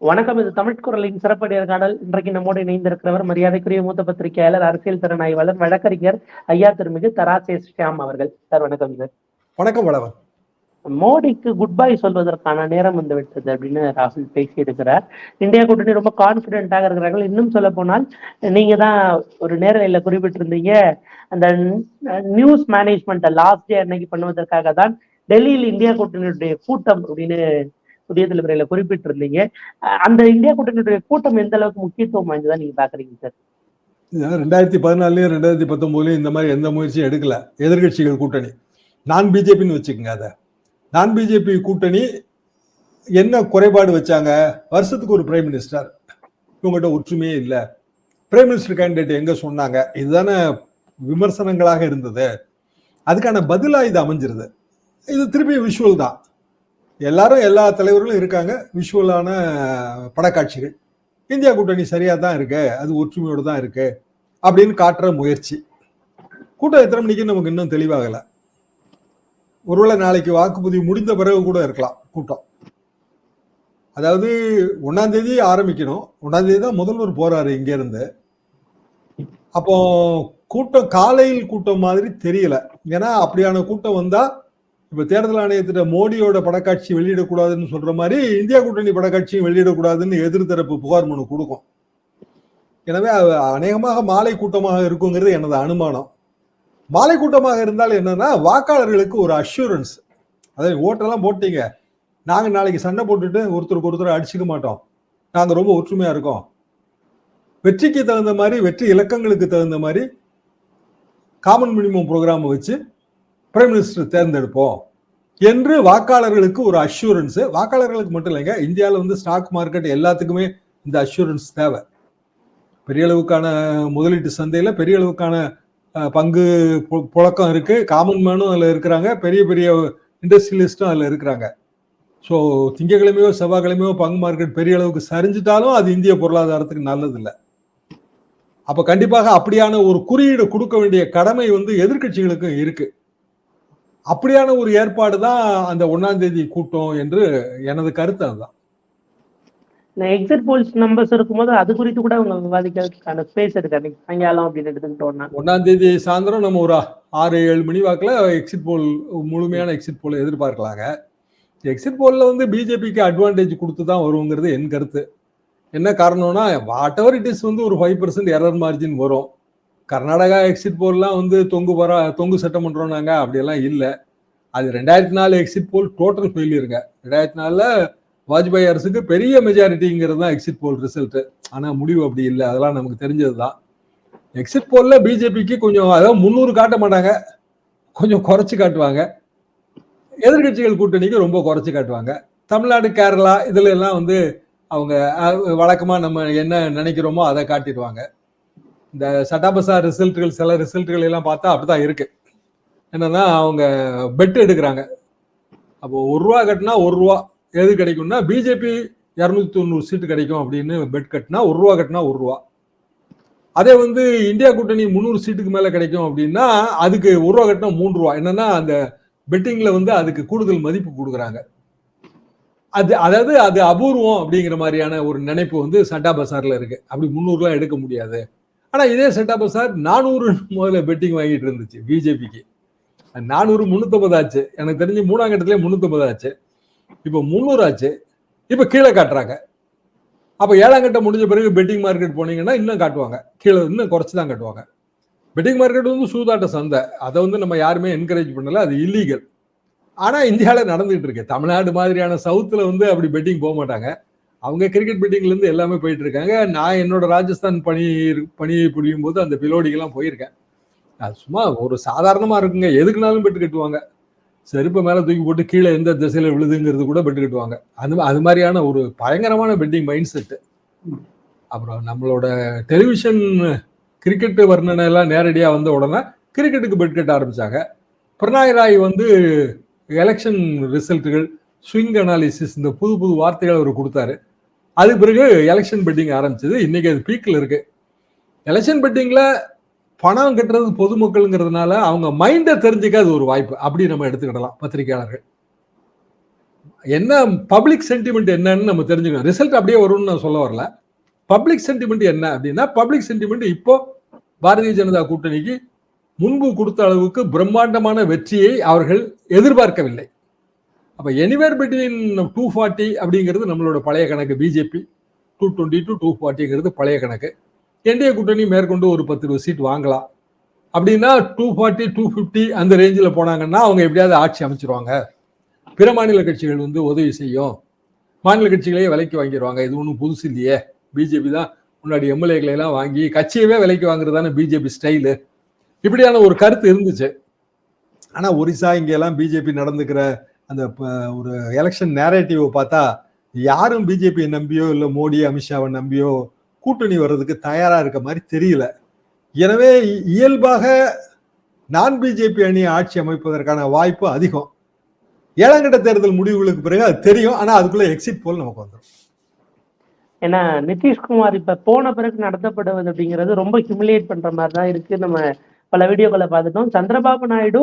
வணக்கம் இது தமிழ் குரலின் சிறப்பு நேர்காணல் இன்றைக்கு நம்மோடு இணைந்திருக்கிறவர் மரியாதைக்குரிய மூத்த பத்திரிகையாளர் அரசியல் திறன் ஆய்வாளர் வழக்கறிஞர் ஐயா திருமிகு தராசே ஷியாம் அவர்கள். சார் வணக்கம் சார். வணக்கம் வளவன் மோடிக்கு குட் பை சொல்வதற்கான நேரம் வந்து விட்டது அப்படின்னு ராகுல் பேசியிருக்கிறார். இந்தியா கூட்டணி ரொம்ப கான்பிடென்ட்டாக இருக்கிறார்கள். இன்னும் சொல்ல போனால் நீங்க தான் ஒரு நேரலையில குறிப்பிட்டிருந்தீங்க அந்த நியூஸ் மேனேஜ்மெண்ட்டை லாஸ்ட் டே அன்னைக்கு பண்ணுவதற்காக தான் டெல்லியில் இந்தியா கூட்டணியுடைய கூட்டம் அப்படின்னு புதிய தலைமுறையில குறிப்பிட்டிருந்தீங்க. அந்த இந்தியா கூட்டணியுடைய கூட்டம் எந்த அளவுக்கு முக்கியத்துவம் வாய்ந்ததா நீங்க பாக்குறீங்க சார்? ரெண்டாயிரத்தி பதினாலுலயும் ரெண்டாயிரத்தி பத்தொன்பதுலயும் இந்த மாதிரி எந்த முயற்சியும் எடுக்கல. எதிர்கட்சிகள் கூட்டணி. நான் பிஜேபின்னு வச்சுக்கோங்க அதை. நான் பிஜேபி கூட்டணி என்ன குறைபாடு வச்சாங்க? வருஷத்துக்கு ஒரு பிரைம் மினிஸ்டர் இவங்ககிட்ட ஒற்றுமையே இல்லை. பிரைம் மினிஸ்டர் கேண்டிடேட் எங்க சொன்னாங்க? இதுதானே விமர்சனங்களாக இருந்தது. அதுக்கான பதிலா இது அமைஞ்சிருது. இது திருப்பி விஷுவல் தான். எல்லாரும் எல்லா தலைவர்களும் இருக்காங்க. விஷுவலான படக்காட்சிகள். இந்தியா கூட்டணி சரியாக தான் இருக்கு. அது ஒற்றுமையோடு தான் இருக்கு. அப்படின்னு காட்டுற முயற்சி. கூட்டம் எத்தனை மணிக்கு நமக்கு இன்னும் தெளிவாகலை. ஒருவேளை நாளைக்கு வாக்குப்பதிவு முடிந்த பிறகு கூட இருக்கலாம் கூட்டம். அதாவது ஒன்றாம் தேதி ஆரம்பிக்கணும். ஒன்றாம் தேதி தான் முதல்வர் போறாரு இங்கேருந்து. அப்போ கூட்டம் காலையில் கூட்டம் மாதிரி தெரியல. ஏன்னா அப்படியான கூட்டம் வந்தால் இப்ப தேர்தல் ஆணையத்திட்ட மோடியோட படக்காட்சி வெளியிடக்கூடாதுன்னு சொல்ற மாதிரி இந்தியா கூட்டணி படக்காட்சியும் வெளியிடக்கூடாதுன்னு எதிர்த்தரப்பு புகார் மனு கொடுக்கும். எனவே அது அநேகமாக மாலை கூட்டமாக இருக்குங்கிறது எனது அனுமானம். மாலை கூட்டமாக இருந்தால் என்னன்னா வாக்காளர்களுக்கு ஒரு அஷூரன்ஸ் அதாவது ஓட்டெல்லாம் போட்டீங்க. நாங்க நாளைக்கு சண்டை போட்டுட்டு ஒருத்தருக்கு ஒருத்தர் அடிச்சுக்க மாட்டோம். நாங்க ரொம்ப ஒற்றுமையா இருக்கோம். வெற்றிக்கு தகுந்த மாதிரி வெற்றி இலக்கங்களுக்கு தகுந்த மாதிரி காமன் மினிமம் ப்ரோக்ராம் வச்சு பிரைம் மினிஸ்டர் தேர்ந்தெடுப்போம் என்று வாக்காளர்களுக்கு ஒரு அஷூரன்ஸ் வாக்காளர்களுக்கு மட்டும் இல்லைங்க இந்தியாவில் வந்து ஸ்டாக் மார்க்கெட் எல்லாத்துக்குமே இந்த அஷூரன்ஸ் தேவை. பெரிய அளவுக்கான முதலீட்டு சந்தையில் பெரிய அளவுக்கான பங்கு புழக்கம் இருக்குது காமன் மேனும் அதில் இருக்கிறாங்க. பெரிய பெரிய இண்டஸ்ட்ரியலிஸ்ட்டும் அதில் இருக்கிறாங்க. ஸோ திங்கக்கிழமையோ செவ்வாய்க்கிழமையோ பங்கு மார்க்கெட் பெரிய அளவுக்கு சரிஞ்சிட்டாலும் அது இந்திய பொருளாதாரத்துக்கு நல்லதில்லை. அப்போ கண்டிப்பாக அப்படியான ஒரு குறியீடு கொடுக்க வேண்டிய கடமை வந்து எதிர்க்கட்சிகளுக்கும் இருக்குது அப்படியான ஒரு ஏற்பாடு தான் அந்த ஒன்னாம் தேதி கூட்டம் என்று எனது கருத்து அதுதான். எக்ஸிட் போல்ஸ் நம்பர்ஸ் இருக்கும்போது அது குறித்து கூட அவங்க விவாதிக்கிறதுக்கான ஸ்பேஸ் இருக்கு. அன்னைக்கு சாயங்காலம் அப்படின்னு எடுத்துக்கிட்டோம்னா. ஒன்னாம் தேதி சாயந்தரம் நம்ம ஒரு ஆறு ஏழு மணி வாக்குல எக்ஸிட் போல் முழுமையான எக்ஸிட் போல் எதிர்பார்க்கலாங்க. எக்ஸிட் போல்ல வந்து பிஜேபிக்கு அட்வான்டேஜ் கொடுத்து தான் வருங்கிறது என் கருத்து. என்ன காரணம்னா வாட் எவர் இட் இஸ் வந்து ஒரு ஃபைவ் பர்சன்ட் எரர் மார்ஜின் வரும். கர்நாடகா எக்ஸிட் போல்லாம் வந்து தொங்கு வரா தொங்கு சட்டமன்றம் நாங்க அப்படியெல்லாம் இல்லை. அது ரெண்டாயிரத்தி நாலு எக்ஸிட் போல் டோட்டல் ஃபெயிலியருங்க ரெண்டாயிரத்தி நாலில் வாஜ்பாய் அரசுக்கு பெரிய மெஜாரிட்டிங்கிறது தான் எக்ஸிட் போல் ரிசல்ட்டு ஆனால் முடிவு அப்படி இல்லை. அதெல்லாம் நமக்கு தெரிஞ்சது தான் எக்ஸிட் போலில் பிஜேபிக்கு கொஞ்சம் அதாவது முந்நூறு காட்ட மாட்டாங்க. கொஞ்சம் குறைச்சி காட்டுவாங்க. எதிர்கட்சிகள் கூட்டணிக்கு ரொம்ப குறைச்சி காட்டுவாங்க. தமிழ்நாடு கேரளா இதுல எல்லாம் வந்து அவங்க வழக்கமாக நம்ம என்ன நினைக்கிறோமோ அதை காட்டிடுவாங்க. இந்த சட்டாபசா ரிசல்ட்டுகள் சில ரிசல்ட்டுகள் எல்லாம் பார்த்தா அப்படிதான் இருக்கு. என்னன்னா அவங்க பெட் எடுக்கிறாங்க. அப்போ ஒரு ரூபா கட்டினா ஒரு ரூபா எது கிடைக்கும்னா பிஜேபி இரநூத்தி தொண்ணூறு சீட்டு கிடைக்கும் அப்படின்னு பெட் கட்டினா ஒரு ரூபா கட்டினா ஒரு ரூபா. அதே வந்து இந்தியா கூட்டணி முந்நூறு சீட்டுக்கு மேலே கிடைக்கும் அப்படின்னா அதுக்கு ஒரு ரூபா கட்டினா மூன்று ரூபா. என்னன்னா அந்த பெட்டிங்ல வந்து அதுக்கு கூடுதல் மதிப்பு கொடுக்குறாங்க. அது அதாவது அது அபூர்வம் அப்படிங்கிற மாதிரியான ஒரு நினைப்பு வந்து சட்டா பசார்ல இருக்கு. அப்படி முந்நூறுலாம் எடுக்க முடியாது. ஆனால் இதே செட்டப் சார் நானூறு முதல்ல பெட்டிங் வாங்கிட்டு இருந்துச்சு பிஜேபிக்கு நானூறு முந்நூற்றம்பது ஆச்சு. எனக்கு தெரிஞ்சு மூணாம் கட்டத்திலே முந்நூற்றம்பது ஆச்சு. இப்போ முந்நூறு ஆச்சு. இப்போ கீழே காட்டுறாங்க. அப்போ ஏழாம் கட்டம் முடிஞ்ச பிறகு பெட்டிங் மார்க்கெட் போனீங்கன்னா இன்னும் காட்டுவாங்க. கீழே இன்னும் குறைச்சி தான் காட்டுவாங்க. பெட்டிங் மார்க்கெட் வந்து சூதாட்ட சந்தை. அதை வந்து நம்ம யாருமே என்கரேஜ் பண்ணல. அது இல்லீகல் ஆனால் இந்தியாவில் நடந்துகிட்டு இருக்கு. தமிழ்நாடு மாதிரியான சவுத்தில் வந்து அப்படி பெட்டிங் போக மாட்டாங்க. அவங்க கிரிக்கெட் பீட்டிங்லேருந்து எல்லாமே போயிட்டு இருக்காங்க நான் என்னோட ராஜஸ்தான் பணி பணியை புரியும் போது அந்த பிலோடிக்கெல்லாம் போயிருக்கேன். அது சும்மா ஒரு சாதாரணமாக இருக்குங்க. எதுக்குனாலும் பெட்டு கட்டுவாங்க. செருப்பை மேலே தூக்கி போட்டு கீழே எந்த திசையில் விழுதுங்கிறது கூட பெட்டு கட்டுவாங்க. அந்த அது மாதிரியான ஒரு பயங்கரமான பெட்டிங் மைண்ட் செட்டு அப்புறம் நம்மளோட டெலிவிஷன் கிரிக்கெட்டு வர்ணனை எல்லாம் நேரடியாக வந்த உடனே கிரிக்கெட்டுக்கு பெட் கட்ட ஆரம்பிச்சாங்க. பிரணாய் ராய் வந்து எலெக்ஷன் ரிசல்ட்டுகள் ஸ்விங் அனாலிசிஸ் இந்த புது புது வார்த்தைகள் அவர் கொடுத்தாரு. அதுக்கு பிறகு எலெக்ஷன் பெட்டிங் ஆரம்பிச்சது. இன்னைக்கு அது பீக்கில் இருக்கு. எலெக்ஷன் பெட்டிங்கில் பணம் கட்டுறது பொதுமக்கள்ங்கிறதுனால அவங்க மைண்டை தெரிஞ்சுக்க அது ஒரு வாய்ப்பு. அப்படி நம்ம எடுத்துக்கிடலாம் பத்திரிகையாளர்கள். என்ன பப்ளிக் சென்டிமெண்ட் என்னன்னு நம்ம தெரிஞ்சுக்கணும். ரிசல்ட் அப்படியே வரும்னு நான் சொல்ல வரல. பப்ளிக் சென்டிமெண்ட் என்ன அப்படின்னா பப்ளிக் சென்டிமெண்ட் இப்போ பாரதிய ஜனதா கூட்டணிக்கு முன்பு கொடுத்த அளவுக்கு பிரம்மாண்டமான வெற்றியை அவர்கள் எதிர்பார்க்கவில்லை. அப்போ எனிவேர் பிட்வீன் டூ ஃபார்ட்டி அப்படிங்கிறது நம்மளோட பழைய கணக்கு. BJP two twenty to two ஃபார்ட்டிங்கிறது பழைய கணக்கு. என்டிஏ கூட்டணி மேற்கொண்டு ஒரு பத்து இருபது சீட் வாங்கலாம். அப்படின்னா டூ ஃபார்ட்டி டூ ஃபிஃப்டி அந்த ரேஞ்சில் போனாங்கன்னா அவங்க எப்படியாவது ஆட்சி அமைச்சிருவாங்க. பிற மாநில கட்சிகள் வந்து உதவி செய்யும். மாநில கட்சிகளையே விலைக்கு வாங்கிடுவாங்க இது ஒன்றும் புதுசு இல்லையே. பிஜேபி தான் முன்னாடி எம்எல்ஏக்களையெல்லாம் வாங்கி கட்சியவே விலைக்கு வாங்குறது தானே பிஜேபி ஸ்டைலு இப்படியான ஒரு கருத்து இருந்துச்சு. ஆனால் ஒரிசா இங்கெல்லாம் பிஜேபி நடந்துக்கிற அந்த ஒரு எலெக்ஷன் நேரேட்டிவை பார்த்தா யாரும் பிஜேபியை நம்பியோ இல்லை மோடி அமித்ஷாவை நம்பியோ கூட்டணி வர்றதுக்கு தயாராக இருக்க மாதிரி தெரியல. எனவே இ- இயல்பாக நான் பிஜேபி அணி ஆட்சி அமைப்பதற்கான வாய்ப்பு அதிகம். ஏழாம் கட்ட தேர்தல் முடிவுகளுக்கு பிறகு அது தெரியும். ஆனால் அதுக்குள்ள எக்ஸிட் போல் நமக்கு வந்துடும் ஏன்னா நிதிஷ்குமார் இப்ப போன பிறகு நடத்தப்படுவது அப்படிங்கிறது ரொம்ப ஹியூமிலேட் பண்ற மாதிரி தான் இருக்கு. நம்ம பல வீடியோக்களை பார்த்துட்டோம். சந்திரபாபு நாயுடு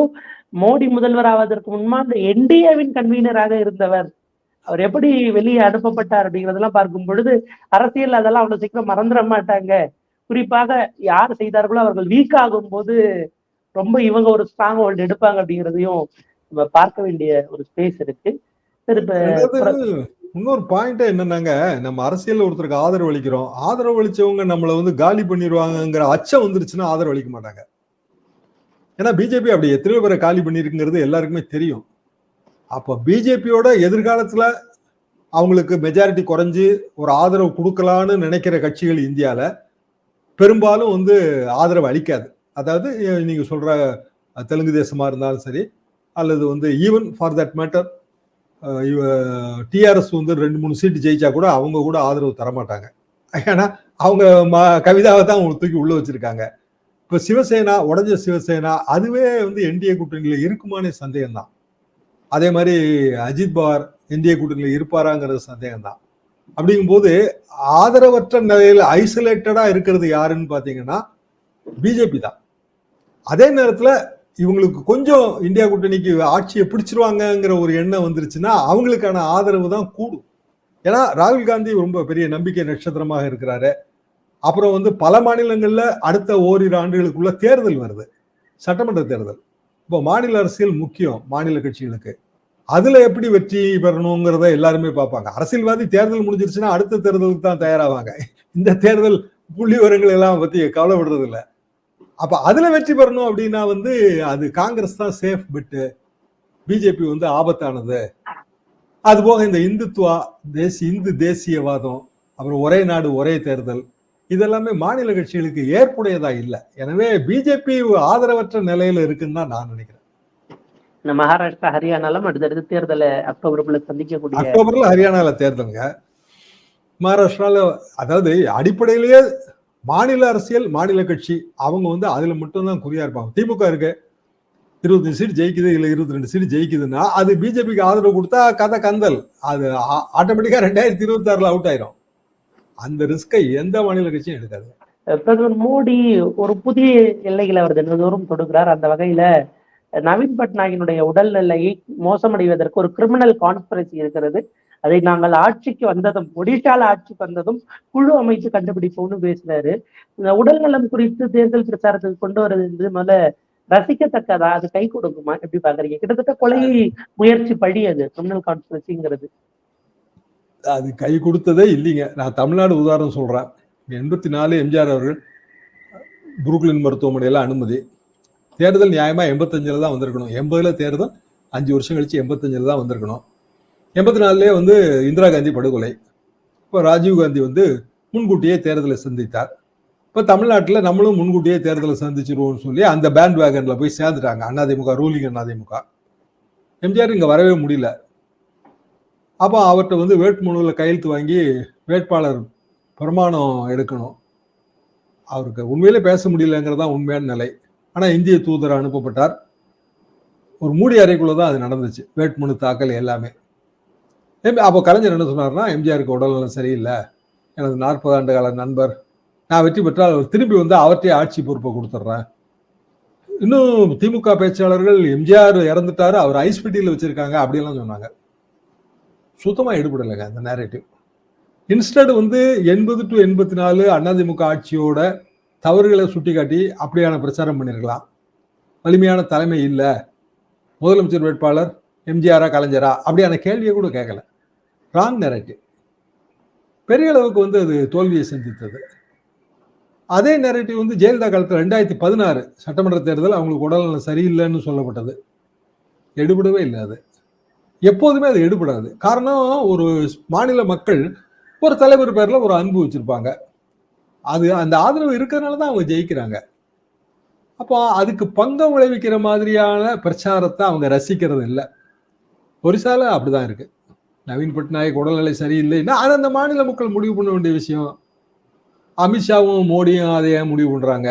மோடி முதல்வர் ஆவதற்கு முன்பா அந்த என்டிஏவின் கன்வீனராக இருந்தவர். அவர் எப்படி வெளியே அனுப்பப்பட்டார் அப்படிங்கிறதெல்லாம் பார்க்கும் பொழுது அரசியல் அதெல்லாம் அவ்வளவு சீக்கிரம் மறந்துட மாட்டாங்க. குறிப்பாக யார் செய்தார்களோ அவர்கள் வீக் ஆகும் போது ரொம்ப இவங்க ஒரு ஸ்ட்ராங் ஹோல்டு எடுப்பாங்க அப்படிங்கிறதையும் நம்ம பார்க்க வேண்டிய ஒரு ஸ்பேஸ் இருக்கு. சரி இப்ப அதாவது இன்னொரு பாயிண்ட் என்னன்னாங்க நம்ம அரசியல்ல ஒருத்தருக்கு ஆதரவு அளிக்கிறோம். ஆதரவு அளிச்சவங்க நம்மள வந்து காலி பண்ணிடுவாங்கங்கிற அச்சம் வந்துருச்சுன்னா ஆதரவு அளிக்க மாட்டாங்க. ஏன்னா பிஜேபி அப்படி எத்தனையோ பேரை காலி பண்ணியிருக்குங்கிறது எல்லாருக்குமே தெரியும். அப்போ பிஜேபியோட எதிர்காலத்தில் அவங்களுக்கு மெஜாரிட்டி குறைஞ்சி ஒரு ஆதரவு கொடுக்கலான்னு நினைக்கிற கட்சிகள் இந்தியாவில் பெரும்பாலும் வந்து ஆதரவு அளிக்காது. அதாவது நீங்கள் சொல்கிற தெலுங்கு தேசமாக இருந்தாலும் சரி அல்லது வந்து even for that matter TRS வந்து ரெண்டு மூணு சீட்டு ஜெயிச்சா கூட அவங்க கூட ஆதரவு தரமாட்டாங்க. ஏன்னா அவங்க ம- கவிதாவை தான் அவங்க தூக்கி உள்ளே வச்சிருக்காங்க. இப்ப சிவசேனா உடஞ்ச சிவசேனா அதுவே வந்து என்டிஏ கூட்டணியில் இருக்குமானே சந்தேகம் தான் அதே மாதிரி அஜித் பவார் என்டிஏ கூட்டணியில் இருப்பாராங்கிறது சந்தேகம் தான் அப்படிங்கும்போது ஆதரவற்ற நிலையில் ஐசோலேட்டடா இருக்கிறது யாருன்னு பார்த்தீங்கன்னா பிஜேபி தான். அதே நேரத்தில் இவங்களுக்கு கொஞ்சம் இந்தியா கூட்டணிக்கு ஆட்சியை பிடிச்சிருவாங்கங்கிற ஒரு எண்ணம் வந்துருச்சுன்னா அவங்களுக்கான ஆதரவு தான் கூடும். ஏன்னா ராகுல் காந்தி ரொம்ப பெரிய நம்பிக்கை நட்சத்திரமாக இருக்கிறாரு. அப்புறம் வந்து பல மாநிலங்களில் அடுத்த ஓரிரு ஆண்டுகளுக்குள்ள தேர்தல் வருது. சட்டமன்ற தேர்தல். இப்போ மாநில அரசியல் முக்கியம் மாநில கட்சிகளுக்கு. அதில் எப்படி வெற்றி பெறணுங்கிறத எல்லாருமே பார்ப்பாங்க. அரசியல்வாதி தேர்தல் முடிஞ்சிருச்சுன்னா அடுத்த தேர்தலுக்கு தான் தயாராவாங்க. இந்த தேர்தல் புள்ளி விவரங்கள் எல்லாம் பற்றி கவலைப்படுறது இல்லை அப்போ அதில் வெற்றி பெறணும் அப்படின்னா வந்து அது காங்கிரஸ் தான் சேஃப் பெட்டு பிஜேபி வந்து ஆபத்தானது. அது போக இந்த இந்துத்துவா தேசிய இந்து தேசியவாதம் அப்புறம் ஒரே நாடு ஒரே தேர்தல். இதெல்லாமே மாநில கட்சிகளுக்கு ஏற்புடையதா இல்லை. எனவே பிஜேபி ஆதரவற்ற நிலையில இருக்குன்னு தான் நான் நினைக்கிறேன். மகாராஷ்டிரா ஹரியானாலும் அடுத்தடுத்து தேர்தலை அக்டோபருக்குள்ள சந்திக்கக்கூடிய அக்டோபர்ல ஹரியானால தேர்தலுங்க. மகாராஷ்டிரால அதாவது அடிப்படையிலேயே மாநில அரசியல் மாநில கட்சி அவங்க வந்து அதுல மட்டும்தான் குறியா இருப்பாங்க. திமுக இருக்கு. இருபத்தஞ்சு சீட் ஜெயிக்குது இல்ல இருபத்தி ரெண்டு சீட் ஜெயிக்குதுன்னா அது பிஜேபிக்கு ஆதரவு கொடுத்தா கதை கந்தல். அது ஆட்டோமேட்டிக்கா ரெண்டாயிரத்தி இருபத்தி ஆறுல அவுட் ஆயிரும். அந்த ரிஸ்கை எந்த மாநில கட்சியும் எடுக்காது. பிரதமர் மோடி ஒரு புதிய எல்லைகளை அவர் தினந்தோறும் தொடுகிறார் அந்த வகையில நவீன் பட்நாயகினுடைய உடல்நிலையை மோசமடைவதற்கு ஒரு கிரிமினல் கான்ஸ்பிரசி இருக்கிறது. அதை நாங்கள் ஆட்சிக்கு வந்ததும் ஒடிஷால ஆட்சிக்கு வந்ததும் குழு அமைத்து கண்டுபிடிப்போம்னு பேசினாரு இந்த உடல்நலம் குறித்து தேர்தல் பிரச்சாரத்துக்கு கொண்டு வர்றது முதல்ல ரசிக்கத்தக்கதா? அது கை கொடுக்குமா? எப்படி பாக்குறீங்க? கிட்டத்தட்ட கொலை முயற்சி பழி அது கிரிமினல் கான்ஸ்பிரசிங்கிறது அது கை கொடுத்ததே இல்லைங்க. நான் தமிழ்நாடு உதாரணம் சொல்கிறேன் எண்பத்தி நாலு எம்ஜிஆர் அவர்கள் புருக்லின் மருத்துவமனையெல்லாம் அனுமதி. தேர்தல் நியாயமாக எண்பத்தஞ்சில் தான் வந்திருக்கணும். எண்பதில் தேர்தல் அஞ்சு வருஷம் கழித்து எண்பத்தஞ்சில் தான் வந்திருக்கணும். எண்பத்தி நாலுலேயே வந்து இந்திரா காந்தி படுகொலை. இப்போ ராஜீவ் காந்தி வந்து முன்கூட்டியே தேர்தலை சந்தித்தார். இப்போ தமிழ்நாட்டில் நம்மளும் முன்கூட்டியே தேர்தலை சந்திச்சிருவோம்னு சொல்லி அந்த பேண்ட் வேகனில் போய் சேர்ந்துட்டாங்க. அதிமுக ரூலிங் அதிமுக எம்ஜிஆர் இங்கே வரவே முடியல. அப்போ அவர்கிட்ட வந்து வேட்புமனுவில் கையெழுத்து வாங்கி வேட்பாளர் பிரமாணம் எடுக்கணும். அவருக்கு உண்மையிலே பேச முடியலங்கிறது தான் உண்மையான நிலை. ஆனால் இந்திய தூதர் அனுப்பப்பட்டார். ஒரு மூடி அறைக்குள்ள தான் அது நடந்துச்சு. வேட்புமனு தாக்கல் எல்லாமே. அப்போ கலைஞர் என்ன சொன்னார்னா எம்ஜிஆருக்கு உடல்நலம் சரியில்லை. எனது நாற்பது ஆண்டு கால நண்பர். நான் வெற்றி பெற்றால் அவர் திரும்பி வந்து அவர்கிட்டே ஆட்சி பொறுப்பை கொடுத்துட்றேன். இன்னும் திமுக பேச்சாளர்கள் எம்ஜிஆர் இறந்துட்டாரு அவர் ஐஸ்பிட்டியில் வச்சிருக்காங்க அப்படிலாம் சொன்னாங்க. சுத்தமாக எடுபடலைங்க அந்த நேரேட்டிவ் இன்ஸ்டட் வந்து எண்பது டு எண்பத்தி நாலு அதிமுக ஆட்சியோட தவறுகளை சுட்டிக்காட்டி அப்படியான பிரச்சாரம் பண்ணியிருக்கலாம் வலிமையான தலைமை இல்லை. முதலமைச்சர் வேட்பாளர் எம்ஜிஆரா கலைஞரா அப்படியான கேள்வியை கூட கேட்கல ராங் நெரட்டிவ் பெரிய அளவுக்கு வந்து அது தோல்வியை சந்தித்தது. அதே நெரட்டிவ் வந்து ஜெயலலிதா காலத்தில் ரெண்டாயிரத்தி பதினாறு சட்டமன்ற தேர்தல் அவங்களுக்கு உடல்நலம் சரியில்லைன்னு சொல்லப்பட்டது. எடுபடவே இல்லை அது. எப்போதுமே அது எடுபடாது. காரணம் ஒரு மாநில மக்கள் ஒரு தலைவர் பேரில் ஒரு அன்பு வச்சிருப்பாங்க. அது அந்த ஆதரவு இருக்கிறதுனால தான் அவங்க ஜெயிக்கிறாங்க. அப்போ அதுக்கு பங்கம் விளைவிக்கிற மாதிரியான பிரச்சாரத்தை அவங்க ரசிக்கிறது இல்லை. ஒரிசால அப்படிதான் இருக்கு. நவீன் பட்நாயக் உடல்நிலை சரியில்லைன்னா அது அந்த மாநில மக்கள் முடிவு பண்ண வேண்டிய விஷயம். அமித்ஷாவும் மோடியும் அதை ஏன் முடிவு பண்ணுறாங்க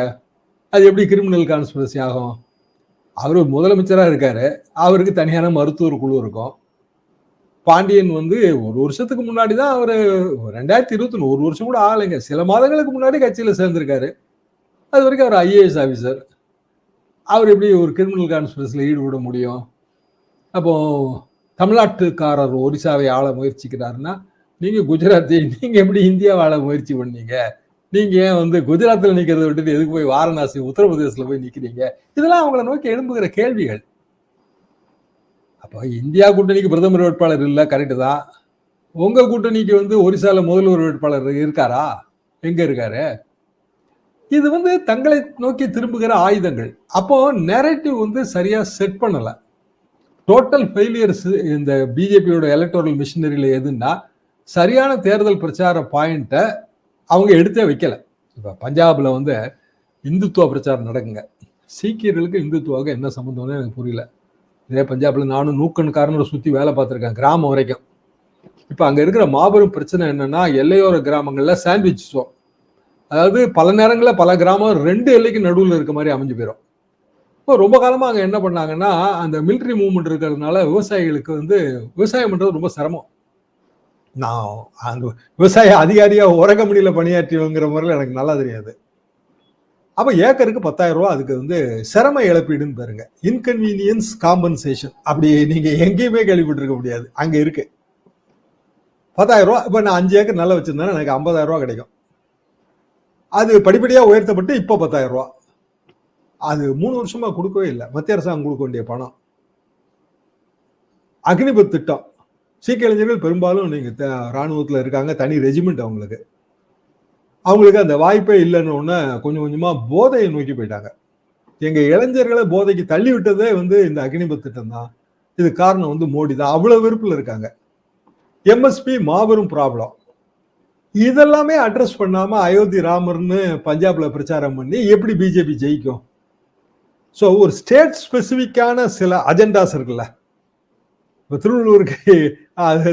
அது எப்படி கிரிமினல் கான்ஸ்பிரசி ஆகும்? அவர் முதலமைச்சராக இருக்காரு. அவருக்கு தனியான மருத்துவர் குழு இருக்கும். பாண்டியன் வந்து ஒரு வருஷத்துக்கு முன்னாடி தான் அவர் ரெண்டாயிரத்தி இருபத்தி ஒரு வருஷம் கூட ஆகலைங்க. சில மாதங்களுக்கு முன்னாடி கட்சியில் சேர்ந்திருக்காரு. அது வரைக்கும் அவர் ஐஏஎஸ் ஆஃபீஸர் அவர் எப்படி ஒரு கிரிமினல் கான்ஸ்பிரஸில் ஈடுபட முடியும்? அப்போ தமிழ்நாட்டுக்காரர் ஒரிசாவை ஆள முயற்சிக்கிறாருன்னா நீங்கள் குஜராத்தி நீங்கள் எப்படி இந்தியாவை ஆள முயற்சி பண்ணீங்க? நீங்கள் ஏன் வந்து குஜராத்தில் நிற்கிறத விட்டுட்டு எதுக்கு போய் வாரணாசி உத்தரப்பிரதேசத்துல போய் நிற்கிறீங்க இதெல்லாம் அவங்கள நோக்கி எழும்புகிற கேள்விகள். இந்தியா கூட்டணிக்கு பிரதமர் வேட்பாளர் இல்லை கரெக்டு தான். உங்கள் கூட்டணிக்கு வந்து ஒரிசால முதல்வர் வேட்பாளர் இருக்காரா? எங்கே இருக்காரு? இது வந்து தங்களை நோக்கி திரும்புகிற ஆயுதங்கள். அப்போ நெரட்டிவ் வந்து சரியா செட் பண்ணல. டோட்டல் ஃபெயிலியர்ஸ் இந்த பிஜேபியோட எலக்டோரல் மிஷினரியில் எதுன்னா சரியான தேர்தல் பிரச்சார பாயிண்ட்டை அவங்க எடுத்தே வைக்கல. இப்போ பஞ்சாபில் வந்து இந்துத்துவ பிரச்சாரம் நடக்குங்க. சீக்கியர்களுக்கு இந்துத்துவாவுக்கு என்ன சம்மந்தம்னு எனக்கு புரியல. இதே பஞ்சாப்ல நானும் நூக்கன் சுற்றி சுத்தி வேலை பார்த்துருக்கேன் கிராமம் வரைக்கும். இப்போ அங்க இருக்கிற மாபெரும் பிரச்சனை என்னன்னா எல்லையோர கிராமங்கள்ல சாண்ட்விச் ஷோ அதாவது பல நேரங்களில் பல கிராமம் ரெண்டு எல்லைக்கு நடுவில் இருக்க மாதிரி அமைஞ்சு போயிடும் இப்போ ரொம்ப காலமாக அங்கே என்ன பண்ணாங்கன்னா அந்த மிலிட்ரி மூவ்மெண்ட் இருக்கிறதுனால விவசாயிகளுக்கு வந்து விவசாயம் பண்ணுறது ரொம்ப சிரமம். நான் அந்த விவசாய அதிகாரியாக உர கம்பெனியில பணியாற்றிவங்கிற முறையில் எனக்கு நல்லா தெரியாது. அப்போ ஏக்கருக்கு பத்தாயிரம் ரூபா அதுக்கு வந்து சிரம இழப்பீடுன்னு பாருங்க. இன்கன்வீனியன்ஸ் காம்பன்சேஷன் அப்படி நீங்க எங்கேயுமே கேள்விப்பட்டிருக்க முடியாது. அங்க இருக்கு. பத்தாயிரம் ரூபா இப்போ நான் அஞ்சு ஏக்கர் நல்லா வச்சிருந்தேன் எனக்கு ஐம்பதாயிரம் ரூபா கிடைக்கும். அது படிப்படியாக உயர்த்தப்பட்டு இப்போ பத்தாயிரம் ரூபா அது மூணு வருஷமா கொடுக்கவே இல்லை. மத்திய அரசாங்கம் கொடுக்க வேண்டிய பணம். அக்னிபத் திட்டம். சீக்கிய இளைஞர்கள் பெரும்பாலும் நீங்க ராணுவத்தில் இருக்காங்க. தனி ரெஜிமெண்ட் அவங்களுக்கு. அவங்களுக்கு அந்த வாய்ப்பே இல்லைன்னு ஒன்று கொஞ்சம் கொஞ்சமாக போதையை நோக்கி போயிட்டாங்க. எங்கள் இளைஞர்களை போதைக்கு தள்ளி விட்டதே வந்து இந்த அக்னிபத் திட்டம் தான். இது காரணம் வந்து மோடி தான். அவ்வளோ விருப்பில் இருக்காங்க. எம்எஸ்பி மாபெரும் ப்ராப்ளம் இதெல்லாமே அட்ரஸ் பண்ணாமல் அயோத்தி ராமர்னு பஞ்சாபில் பிரச்சாரம் பண்ணி எப்படி பிஜேபி ஜெயிக்கும்? ஸோ ஒரு ஸ்டேட் ஸ்பெசிஃபிக்கான சில அஜெண்டாஸ் இருக்குல்ல. இப்போ திருவள்ளுவருக்கு அது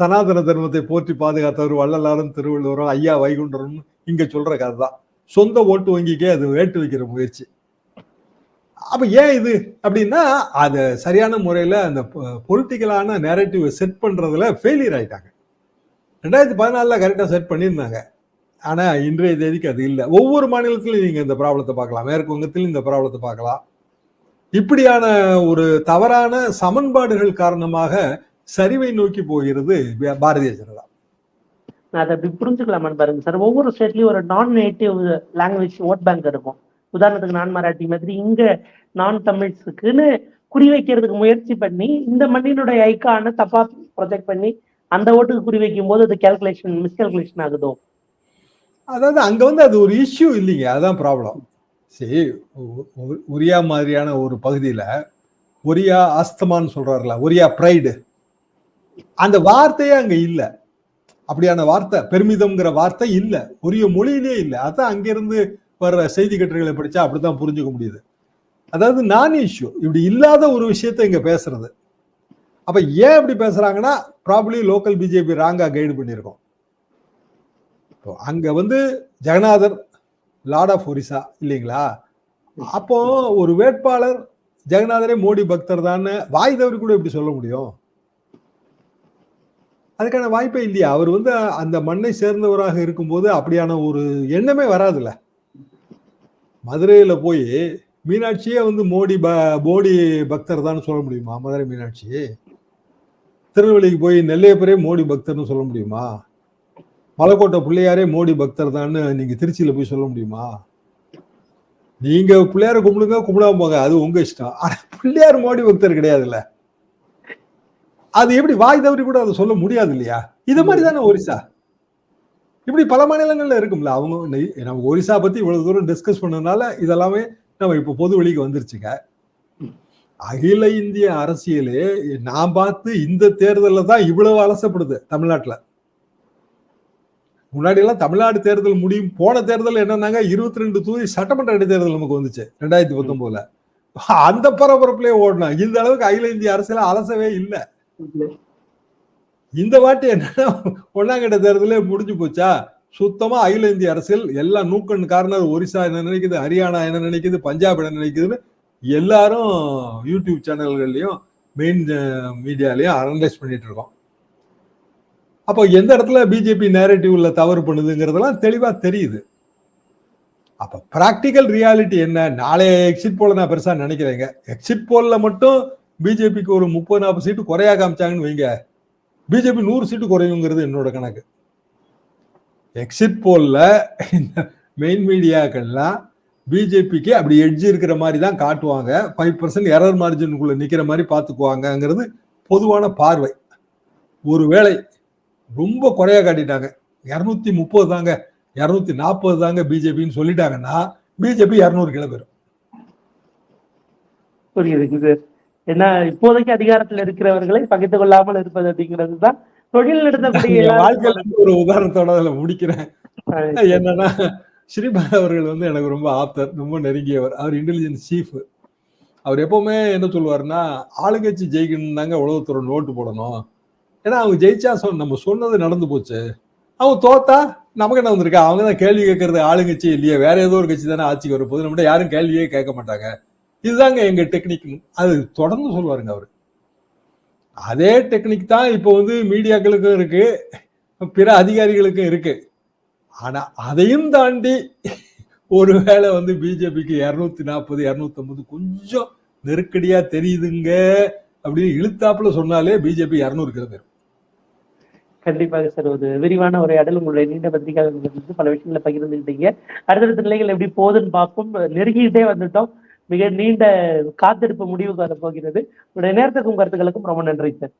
சனாதன தர்மத்தை போற்றி பாதுகாத்தவர் வள்ளலாரும் திருவள்ளுவரும் ஐயா வைகுண்டரும் இங்க சொல்ற கதை தான் சொந்த ஓட்டு வங்கிக்கே அது வேட்டு வைக்கிற முயற்சி. அப்ப ஏன் இது? அப்படின்னா அது சரியான முறையில அந்த பொலிட்டிக்கலான நேரட்டிவ் செட் பண்றதுல ஃபெயிலியர் ஆயிட்டாங்க. ரெண்டாயிரத்தி பதினாலில் கரெக்டாக செட் பண்ணியிருந்தாங்க. ஆனால் இன்றைய தேதிக்கு அது இல்லை. ஒவ்வொரு மாநிலத்திலையும் நீங்கள் இந்த ப்ராப்ளத்தை பார்க்கலாம். மேற்கு வங்கத்திலும் இந்த ப்ராப்ளத்தை பார்க்கலாம். இப்படியான ஒரு தவறான சமன்பாடுகள் காரணமாக சரிவை நோக்கி போகிறது பாரதிய ஜனதா. அதை அப்படி புரிஞ்சுக்கலாமான்னு பாருங்க சார். ஒவ்வொரு ஸ்டேட்லயும் ஒரு நான் நேட்டிவ் லாங்குவேஜ் ஓட் பேங்க் இருக்கும். உதாரணத்துக்கு நான் மராட்டி மாதிரி இங்க நான் தமிழ்ஸுக்குன்னு குறி வைக்கிறதுக்கு முயற்சி பண்ணி இந்த மண்ணினுடைய ஐக்கான தப்பா ப்ரொஜெக்ட் பண்ணி அந்த ஓட்டுக்கு குறி வைக்கும் போது அது கேல்குலேஷன் மிஸ்கால்குலேஷன் ஆகுதோ? அதாவது அங்க வந்து அது ஒரு இஷ்யூ இல்லைங்க. அதான் ப்ராப்ளம் சரி ஒ- ஒ- ஒரியா மாதிரியான ஒரு பகுதியில் ஒரியா ஆஸ்தமான்னு சொல்கிறாருல ஒரியா ப்ரைடு அந்த வார்த்தையே அங்கே இல்லை. அப்படியான வார்த்தை பெருமிதம்ங்கிற வார்த்தை இல்லை. ஒரிய மொழியிலே இல்லை. அதான் அங்கேருந்து வர்ற செய்தி கட்டுரைகளை படித்தா அப்படி தான் புரிஞ்சுக்க முடியுது. அதாவது நான் இஷ்யூ இப்படி இல்லாத ஒரு விஷயத்த இங்கே பேசுறது. அப்போ ஏன் இப்படி பேசுகிறாங்கன்னா ப்ராப்ளி லோக்கல் பிஜேபி ராங்காக கைடு பண்ணியிருக்கோம். இப்போ அங்கே வந்து ஜெகநாதர் லார்ட் ஆஃப் ஒரிசா இல்லைங்களா? அப்போ ஒரு வேட்பாளர் ஜெகநாதரே மோடி பக்தர் தான் வாய் தவறி கூட இப்படி சொல்ல முடியும்? அதுக்கான வாய்ப்பே இல்லையா? அவர் வந்து அந்த மண்ணை சேர்ந்தவராக இருக்கும்போது அப்படியான ஒரு எண்ணமே வராதுல்ல. மதுரையில போய் மீனாட்சியே வந்து மோடி ப மோடி பக்தர் தான் சொல்ல முடியுமா? மதுரை மீனாட்சி? திருநெல்வேலிக்கு போய் நெல்லையப்பரே மோடி பக்தர்னு சொல்ல முடியுமா? மலைக்கோட்டை பிள்ளையாரே மோடி பக்தர் தான் நீங்க திருச்சியில போய் சொல்ல முடியுமா? நீங்க பிள்ளையார கும்பிடுங்க கும்பிடாம போங்க. அது உங்க இஷ்டம். ஆனா பிள்ளையார் மோடி பக்தர் கிடையாதுல்ல. அது எப்படி வாய் தவறி கூட அதை சொல்ல முடியாது இல்லையா? இது மாதிரி தானே ஒரிசா. இப்படி பல மாநிலங்கள்ல இருக்கும்ல. அவங்க நம்ம ஒரிசா பத்தி இவ்வளவு தூரம் டிஸ்கஸ் பண்ணதுனால இதெல்லாமே நம்ம இப்ப பொது வெளிக்கு வந்துருச்சுங்க. அகில இந்திய அரசியலே நான் பார்த்து இந்த தேர்தலில் தான் இவ்வளவு அலசப்படுது தமிழ்நாட்டில். முன்னாடி எல்லாம் தமிழ்நாடு தேர்தல் முடியும் போன தேர்தல் என்னன்னாங்க இருபத்தி ரெண்டு தொகுதி சட்டமன்ற இடைத்தேர்தல் நமக்கு வந்துச்சு ரெண்டாயிரத்தி பத்தொன்பதுல. அந்த பரபரப்புலயே ஓடணும் இந்த அளவுக்கு அகில இந்திய அரசியல அலசவே இல்லை. இந்த வாட்டி என்னன்னா ஒன்னாங்கட்ட தேர்தலே முடிஞ்சு போச்சா? சுத்தமா அகில இந்திய அரசியல் எல்லா நூக்கன் கார்னர் ஒரிசா என்ன நினைக்குது ஹரியானா என்ன நினைக்குது பஞ்சாப் என்ன நினைக்குதுன்னு எல்லாரும் யூடியூப் சேனல்கள்லயும் மெயின் மீடியாலயும் அனலைஸ் பண்ணிட்டு இருக்கோம். அப்போ எந்த இடத்துல பிஜேபி நேரட்டிவ்ல தவறு பண்ணுதுங்கிறதெல்லாம் தெளிவா தெரியுது. அப்ப பிராக்டிக்கல் ரியாலிட்டி என்ன? நாளைய எக்ஸிட் போல நான் பெருசா நினைக்கிறேங்க. எக்ஸிட் போல்ல மட்டும் பிஜேபிக்கு ஒரு முப்பது நாற்பது சீட்டு குறையா காமிச்சாங்கன்னு வைங்க. பிஜேபி நூறு சீட்டு குறையுங்கிறது என்னோட கணக்கு. எக்ஸிட் போல்ல இந்த மெயின் மீடியாக்கள்லாம் பிஜேபிக்கு அப்படி எட்ஜ் இருக்கிற மாதிரி தான் காட்டுவாங்க. ஃபைவ் பர்சன்ட் எரர் மார்ஜினுக்குள்ள நிக்கிற மாதிரி பார்த்துக்குவாங்கங்கிறது பொதுவான பார்வை. ஒருவேளை ரொம்ப குறையா காட்டிட்டாங்க. இரநூத்தி முப்பது தாங்க. இரநூத்தி நாற்பது தாங்க பிஜேபின்னு சொல்லிட்டாங்கன்னா பிஜேபி இரநூறு கிலோ பெறும் புரியுதுங்க சார் ஏன்னா இப்போதைக்கு அதிகாரத்துல இருக்கிறவர்களை பகிர்ந்து கொள்ளாமல் இருப்பது அப்படிங்கிறது தான் தொழில் நடத்தக்கூடிய வாழ்க்கையில ஒரு உதாரணத்தோட அதுல முடிக்கிறேன். என்னன்னா ஸ்ரீபால் அவர்கள் வந்து எனக்கு ரொம்ப ஆப்தர் ரொம்ப நெருங்கியவர். அவர் இன்டெலிஜென்ஸ் சீஃப் அவர் எப்பவுமே என்ன சொல்லுவாருன்னா ஆளுங்கட்சி ஜெயிக்கணும் தாங்க உலகத்தோட நோட்டு போடணும். ஏன்னா அவங்க ஜெயிச்சா சொன்ன நம்ம சொன்னது நடந்து போச்சு. அவங்க தோத்தா நமக்கு என்ன வந்திருக்கா? அவங்க தான் கேள்வி கேட்கறது ஆளுங்கட்சி இல்லையே. வேற ஏதோ ஒரு கட்சி தானே ஆட்சிக்கு வரப்போகுது நம்மகிட்ட யாரும் கேள்வியே கேட்க மாட்டாங்க. இதுதாங்க எங்க டெக்னிக் அது தொடர்ந்து சொல்லுவாருங்க அவர். அதே டெக்னிக் தான் இப்போ வந்து மீடியாக்களுக்கும் இருக்கு. பிற அதிகாரிகளுக்கும் இருக்கு. ஆனா அதையும் தாண்டி ஒருவேளை வந்து பிஜேபிக்கு இரநூத்தி நாற்பது இரநூத்தி ஐம்பது கொஞ்சம் நெருக்கடியா தெரியுதுங்க அப்படின்னு இழுத்தாப்புல சொன்னாலே பிஜேபி இரநூறு கிலோ கண்டிப்பாக சார் ஒரு விரிவான உரையாடல். உங்களுடைய நீண்ட பத்திரிகை வந்து பல விஷயங்களை பகிர்ந்துக்கிட்டீங்க அடுத்தடுத்த நிலைகள் எப்படி போகுதுன்னு பார்ப்போம். நெருங்கிக்கிட்டே வந்துட்டோம். மிக நீண்ட காத்திருப்பு முடிவுக்கு வர போகிறது உங்களுடைய நேரத்துக்கும் கருத்துக்களுக்கும் ரொம்ப நன்றி சார்.